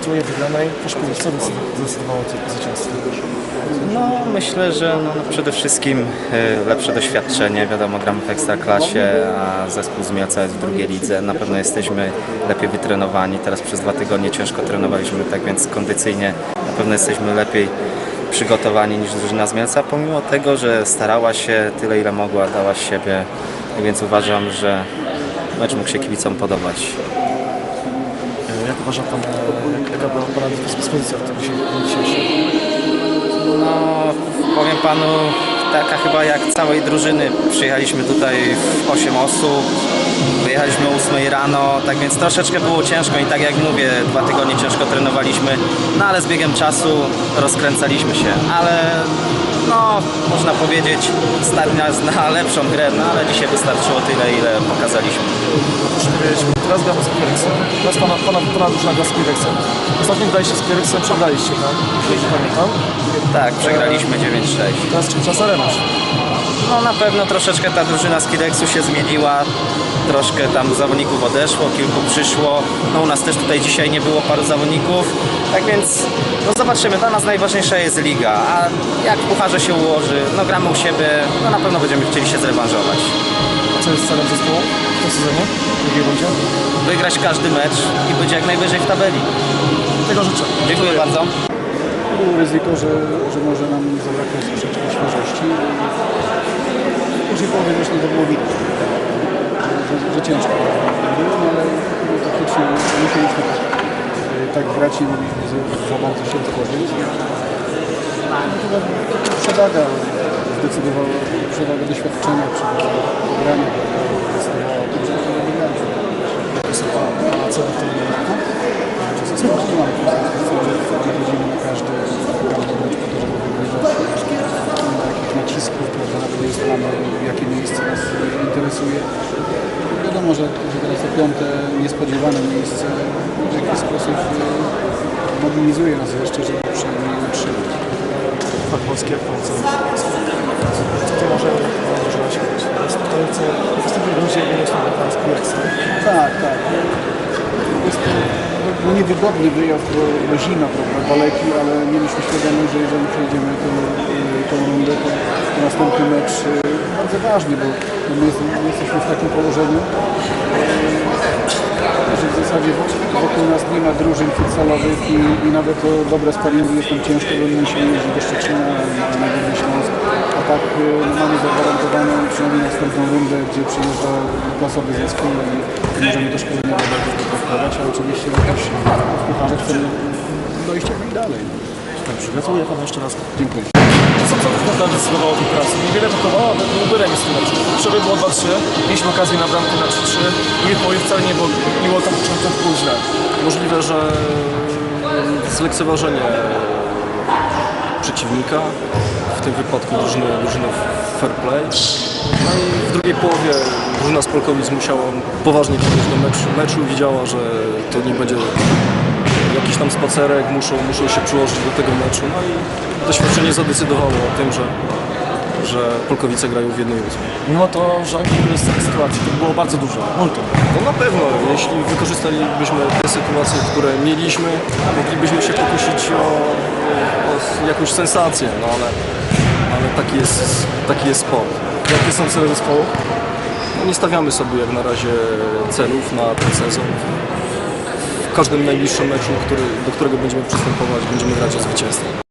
aktuuje wygranej. Proszę powiedzieć, co decyd- zdecydowało Cię po zwycięstwie? No, myślę, że no, przede wszystkim e, lepsze doświadczenie. Wiadomo, gramy w Ekstraklasie, a zespół z Mielca jest w drugiej lidze. Na pewno jesteśmy lepiej wytrenowani. Teraz przez dwa tygodnie ciężko trenowaliśmy, tak więc kondycyjnie na pewno jesteśmy lepiej przygotowani niż drużyna z Mielca, pomimo tego, że starała się tyle, ile mogła, dała siebie. Tak więc uważam, że mecz mógł się kibicom podobać. Jak uważa Pan, jaka była Pana dyspozycja w tym dzisiejszym? No, powiem panu, taka chyba jak całej drużyny. Przyjechaliśmy tutaj w 8 osób, wyjechaliśmy o 8 rano, tak więc troszeczkę było ciężko i tak jak mówię, dwa tygodnie ciężko trenowaliśmy, no ale z biegiem czasu rozkręcaliśmy się, ale no, można powiedzieć, stać nas na lepszą grę, no ale dzisiaj wystarczyło tyle, ile pokazaliśmy. Powiedzieć, teraz gramy z Kireksem. Teraz Pana, pana, pana drużyna gra z Kireksem. Ostatnio graliście z Kireksem, przegraliście, tak? Jeśli pamiętam. Tak, przegraliśmy 9-6. Teraz czas rewanż. No na pewno troszeczkę ta drużyna z Kidexu się zmieniła, troszkę tam zawodników odeszło, kilku przyszło. No u nas też tutaj dzisiaj nie było paru zawodników, tak więc no zobaczymy, dla nas najważniejsza jest liga, a jak w pucharze się ułoży, no gramy u siebie, no na pewno będziemy chcieli się zrewanżować. Co jest celem zespołu w tym sezonie? W drugiej rundzie? Wygrać każdy mecz i być jak najwyżej w tabeli. Tego życzę. Dziękuję bardzo. Było ryzyko, że, że może nam zabraknąć troszeczkę świeżości. Pierwszej połowie zresztą to było widać, że, że ciężko było, no ale faktycznie musieliśmy tak, grać i mogliśmy za, za bardzo się otworzyć. Przewaga zdecydowała, przewaga doświadczenia, przewaga grania zdecydowała o tym, że że wygraliśmy. A co Wy w tym momencie? Nie mamy chodzimy na każdy, mecz po to, żeby wygrywać. Nacisków, prawda, to jest jakie miejsce nas interesuje. Wiadomo, że, że teraz to piąte, niespodziewane miejsce w jakiś sposób e, mobilizuje nas jeszcze, żeby. Co to może w ostatnim rundzie mieliśmy Pan z Kireksem. Tak, tak. To no, niewygodny wyjazd, bo, bo zima, ale mieliśmy świadomość, że jeżeli przejdziemy tą, tą rundę, to, następny mecz y, bardzo ważny, bo my, my jesteśmy w takim położeniu, że w zasadzie wokół, nas nie ma drużyn futsalowych i, i nawet o dobre sparingi jest nam ciężko, bo musimy jeździć do Szczecina na, Górny Śląsk, a tak y, no, mamy zagwarantowaną przynajmniej następną rundę, gdzie przyjeżdża klasowy zespół i możemy to szkolenie bardzo wypracować, a oczywiście też w pucharze chcemy dojść jak najdalej. Dobrze, gratuluję Panu jeszcze raz. Dziękuję. Co, tak naprawdę zdecydowało o tej pracy? Niewiele brakowało, ale byłby remis w tym meczu. Wczoraj było 2-3, mieliśmy okazję na bramkę na 3-3 i połowie wcale nie było, nie było tak początku źle. Możliwe, że zlekceważenie przeciwnika, w tym wypadku drużyny, drużyny fair play. No i w drugiej połowie drużyna z Polkowic musiała poważnie podejść do meczu, meczu. Widziała, że to nie będzie jakiś tam spacerek, muszą, muszą się przyłożyć do tego meczu. No i doświadczenie zadecydowało o tym, że, że Polkowice grają w jednej ósmej. Mimo to, że jest takiej sytuacji, to było bardzo dużo, multum. No na pewno, jeśli wykorzystalibyśmy te sytuacje, które mieliśmy, moglibyśmy się pokusić o, o jakąś sensację, no ale, ale taki, jest, taki jest sport. Jakie są cele zespołu? No nie stawiamy sobie jak na razie celów na ten sezon. W każdym najbliższym meczu, który, do którego będziemy przystępować, będziemy grać o zwycięstwo.